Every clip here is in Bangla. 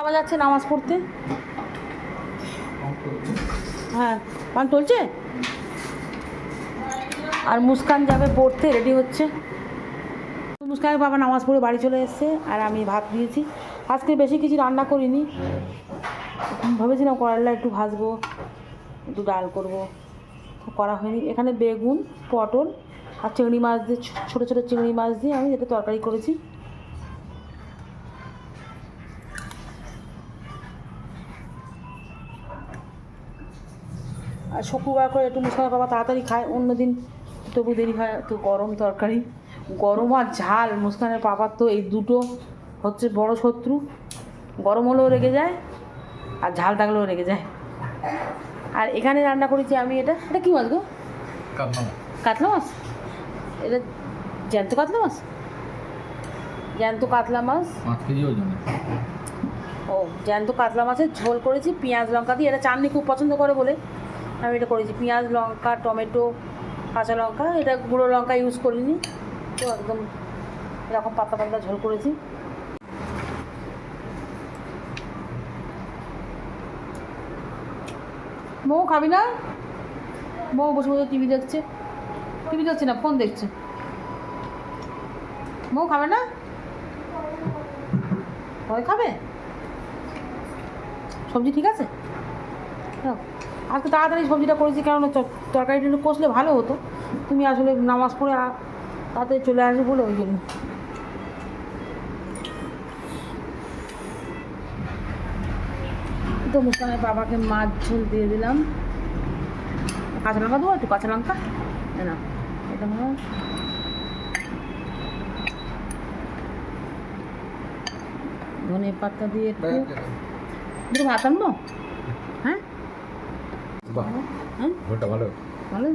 বাবা যাচ্ছে নামাজ পড়তে। হ্যাঁ পান চলছে? আর মুস্কান যাবে পড়তে রেডি হচ্ছে। মুস্কানের বাবা নামাজ পড়ে বাড়ি চলে এসছে, আর আমি ভাত দিয়েছি। আজকে বেশি কিছু রান্না করিনি। ভেবেছিলাম করলা একটু ভাজবো, একটু ডাল করব। করা হয়নি। এখানে বেগুন, পটল আর চিংড়ি মাছ দিয়ে, ছোটো ছোটো চিংড়ি মাছ দিয়ে আমি এটা তরকারি করেছি। আর শুক্রবার করে একটু মুসকানের বাবা তাড়াতাড়ি খায় অন্যদিন তবু দেরি হয় তো গরম তরকারি। গরম আর ঝাল মুসকানের পাপার তো এই দুটো হচ্ছে বড় শত্রু। গরম হলেও রেগে যায় আর ঝাল থাকলেও রেগে যায়। আর এখানে রান্না করেছি আমি এটা এটা কী মাছ গো? কাতলা মাছ। এটা জ্যান্ত কাতলা মাছ? জ্যান্ত কাতলা মাছ? ও জ্যান্ত কাতলা মাছের ঝোল করেছি পেঁয়াজ লঙ্কা দিয়ে। এটা চাটনি খুব পছন্দ করে বলে। আমি এটা করেছি। পেঁয়াজ লঙ্কা, টমেটো, কাঁচা লঙ্কা, এটা গুঁড়ো লঙ্কা ইউজ করিনি। তো একদম এরকম পাতলা পাতলা ঝোল করেছি। মৌ, খাবি না? মৌ বসে বসে টিভি দেখছে। টিভি দেখছে না ফোন দেখছে। মৌ, খাবে না? ভয় খাবে? সবজি ঠিক আছে? নাও। আজকে তাড়াতাড়ি সবজিটা করেছি কারণ চ- তরকারিটা একটু কষলে ভালো হতো। তুমি আসলে নামাজ পড়ে তাড়াতাড়ি চলে আসবে বলে ওই জন্য। তো মুস্কানের বাবাকে মাছ ঝোল দিয়ে দিলাম। কাঁচা লঙ্কা দেবো একটু কাঁচা লঙ্কা? না এটা ধনে পাতা দিয়ে একটু ভাত আনব? হ্যাঁ? ভালো? ভালো।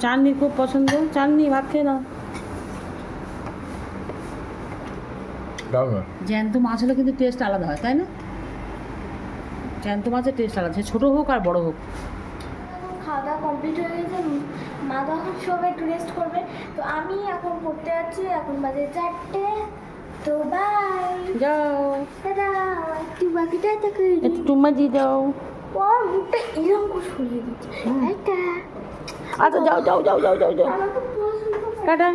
চাটনি খুব পছন্দ। চাটনি ভাত খেয়ে নাও। না জ্যান্ত মাছ হলে কিন্তু টেস্ট আলাদা হয় তাই না? জ্যান্ত মাছের টেস্ট আলাদা সে ছোটো হোক আর বড় হোক। খাওয়া দাওয়া কমপ্লিট হয়ে গেছে। মা তো এখন সবাই একটু রেস্ট করবে। তো আমি এখন পড়তে যাচ্ছি এখন বাজে চারটে। তো বাই যাও। দাদা একটু বাকিটা। একটু টুম্মা যাও। ও মুখটা এরকম করে সরিয়ে দিচ্ছে একটা আচ্ছা যাও যাও যাও যাও যাও যাও। টাটা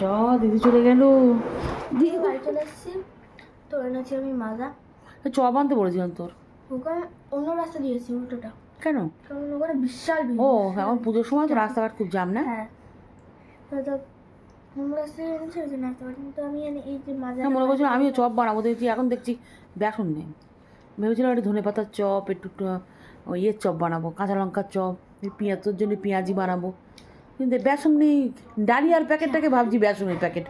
যা দিদি চলে গেল দিদি বাড়ি চলে এসেছি তো এনেছি আমি মাজা চপ আনতে বলেছিলাম তোর ওখানে অন্য রাস্তা দিয়েছি উল্টোটা কেন কারণ ওখানে বিশাল ভিড় ও এখন পুজোর সময় তো রাস্তাঘাট খুব জাম না হ্যাঁ মনে করছিলাম আমিও চপ বানাবো দেখছি এখন দেখছি বেসন নেই। ভেবেছিলাম একটু ধনে পাতার চপ একটু ইয়ের চপ বানাবো কাঁচা লঙ্কার চপ এই পেঁয়াজ তোর জন্য পেঁয়াজি বানাবো। কিন্তু বেসন নেই ডালিয়ার প্যাকেটটাকে ভাবছি বেসনের প্যাকেট।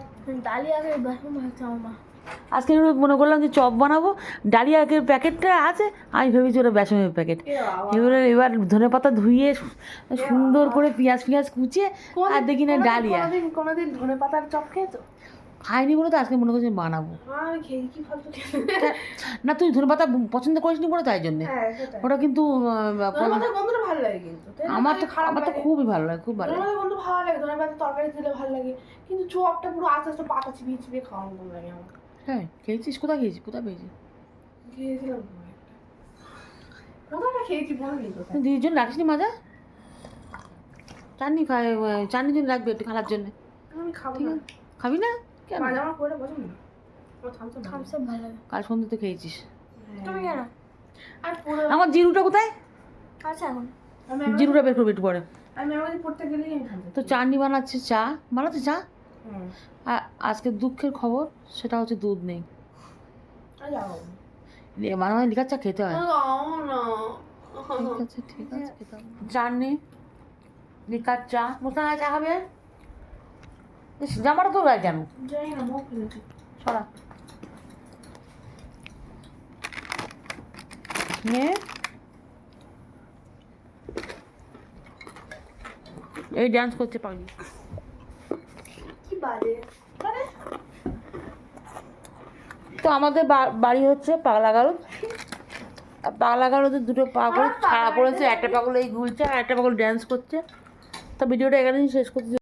ডালিয়া বেসন বাসন আমার আজকে মনে করলাম যে চপ বানাবো ডালিয়ার প্যাকেটটা আছে আমি ভেবেছি ওটা বেসনের প্যাকেট। এবারে এবার ধনে পাতা ধুয়ে সুন্দর করে পেঁয়াজ পেঁয়াজ কুচিয়ে আর দেখি না ডালিয়া। কোনোদিন ধনে পাতার চপ খেয়েছো? খাইনি বলে তো আজকে মনে করছি বানাবো। না তুই ধনে পাতা পছন্দ করিসনি বলে তাই জন্যে। হ্যাঁ ওটা কিন্তু না? আমার তো খারাপ আমার তো খুবই ভালো লাগে খুব ভালো লাগে। ভালো লাগে ধনে পাতার তরকারি দিলে ভালো লাগে। কিন্তু চপটা পুরো আস্তে আস্তে পাতা চিবিয়ে চিবিয়ে ভালো লাগে আমার। হ্যাঁ খেয়েছিস? কোথায় খেয়েছিস? কোথায় পেয়েছিস? খেয়েছিলাম কোথাটা খেয়েছি দিদির জন্য রাখিসনি মাজা? চাটনি খাই চাটনির জন্য রাখবে একটু খালার জন্য। আমি খাব না। খাবি না? কেন? আমার করে পছন্দ না। কাল সন্ধ্যে তো খেয়েছিস তুমি কেন? আর আমার জিরুটা কোথায়? আচ্ছা এখন। জিরুটা বের করবি একটু পরে। আমি আমাদের পড়তে গেলেই তো চাটনি বানাচ্ছে চা? বানাচ্ছে চা? আর আজকে দুঃখের খবর সেটা হচ্ছে দুধ নেই। মাঝে মাঝে লিকার চা খেতে হয়। যাও না। ঠিক আছে ঠিক আছে খেতে লিকার চা। চা ইস, জামাটা তো কেন না এই ডান্স করতে পারি বাজে। তো আমাদের বা- বাড়ি হচ্ছে পাগলা গারদ আর পাগলা গারদের দুটো পাগল ছাড়া পড়েছে একটা পাগল এই গুলছে আর একটা পাগল ড্যান্স করছে। তো ভিডিওটা এখানেই শেষ করতে